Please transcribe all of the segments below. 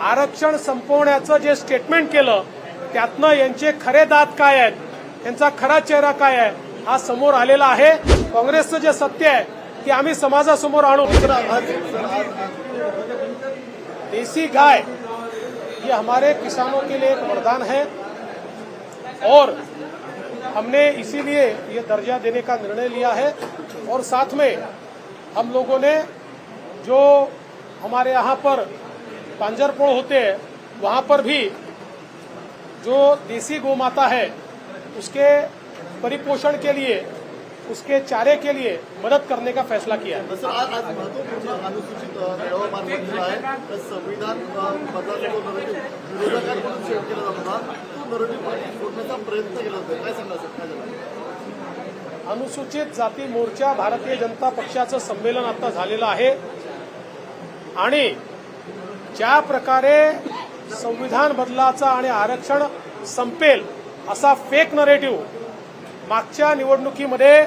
आरक्षण संपवण्याचं जे स्टेटमेंट केलं त्यातनं यांचे खरे दात काय आहेत? यांचा खरा चेहरा काय आहे? हा समोर आलेला आहे. काँग्रेसचं जे सत्य आहे ते आम्ही समाजासमोर आणू. देसी गाय ये हमारे किसानों के लिए एक वरदान है और हमने इसीलिए ये दर्जा देने का निर्णय लिया है और साथ में हम लोगों ने जो हमारे यहाँ पर पांजरपोड़ होते वहाँ पर भी जो देसी गौ माता है उसके परिपोषण के लिए उसके चारे के लिए मदद करने का फैसला किया। है संविधान अनुसूचित जाती मोर्चा भारतीय जनता पक्षाचं संमेलन आता झालेलं आहे. आणि ज्या प्रकारे संविधान बदलाचा आणि आरक्षण संपेल असा फेक नरेटिव्ह मागच्या निवडणुकीमध्ये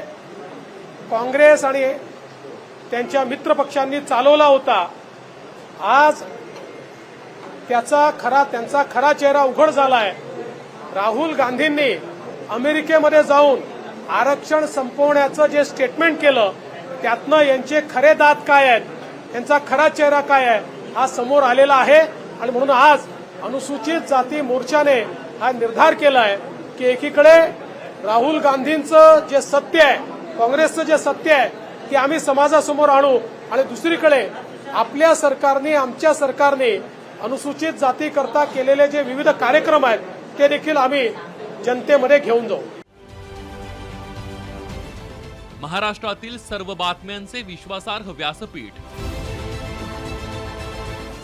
काँग्रेस आणि त्यांच्या मित्रपक्षांनी चालवला होता. आज त्याचा खरा त्यांचा खरा चेहरा उघड झाला आहे राहुल गांधींनी अमेरिकेमध्ये जाऊन आरक्षण संपवण्याचं जे स्टेटमेंट केलं त्यातनं यांचे खरे दात काय आहेत? त्यांचा खरा चेहरा काय आहे? हा समोर आलेला आहे. आणि म्हणून आज अनुसूचित जाती मोर्चाने हा निर्धार केला आहे की एकीकडे राहुल गांधींचं जे सत्य आहे काँग्रेसचं जे सत्य आहे ते आम्ही समाजासमोर आणू. आणि दुसरीकडे आपल्या सरकारने आमच्या सरकारने अनुसूचित जातीकरता केलेले जे विविध कार्यक्रम आहेत ते देखील आम्ही जनतेमध्ये घेऊन जाऊ. महाराष्ट्रातील सर्व बातम्यांचे विश्वासार्ह व्यासपीठ